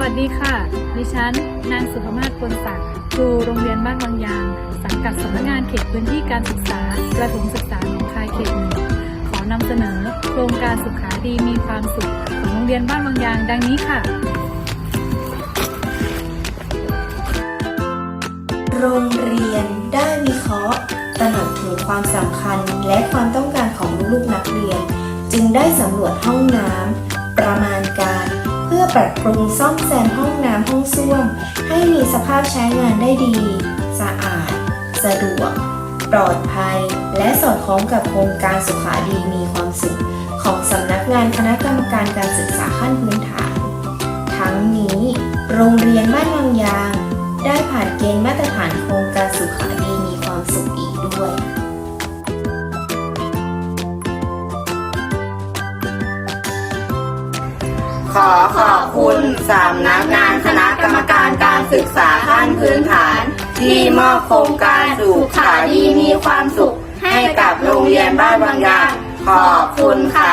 วัสดีค่ะ ดิฉัน นางสุภมาศพลศักดิ์ครูโรงเรียนบ้านบางยาง สังกัดสำนักงานเขตพื้นที่การศึกษา ประถมศึกษาหนองคายเขตหนึ่งขอนำเสนอ โครงการสุขาดีมีความสุขของโรงเรียนบ้านบางยางดังนี้ค่ะ โรงเรียนได้วิเคราะห์ตระหนักถึงความสำคัญและความต้องการของลูกๆนักเรียน จึงได้สำรวจห้องน้ำประมาณ ปรับปรุงซ่อมแซมห้องน้ำห้องส้วม ให้มีสภาพใช้งานได้ดี สะอาด สะดวก ปลอดภัย และสอดคล้องกับโครงการสุขาดีมีความสุข ของสำนักงานคณะกรรมการการศึกษาขั้นพื้นฐาน ทั้งนี้ โรงเรียนบ้านวังยาง ได้ผ่านเกณฑ์มาตรฐานโครงการ ขอขอบคุณสำนักงานคณะกรรมการการศึกษาขั้นพื้นฐาน ที่มอบโครงการสุขาดีมีความสุข ให้กับโรงเรียนบ้านบางยางขอบคุณค่ะ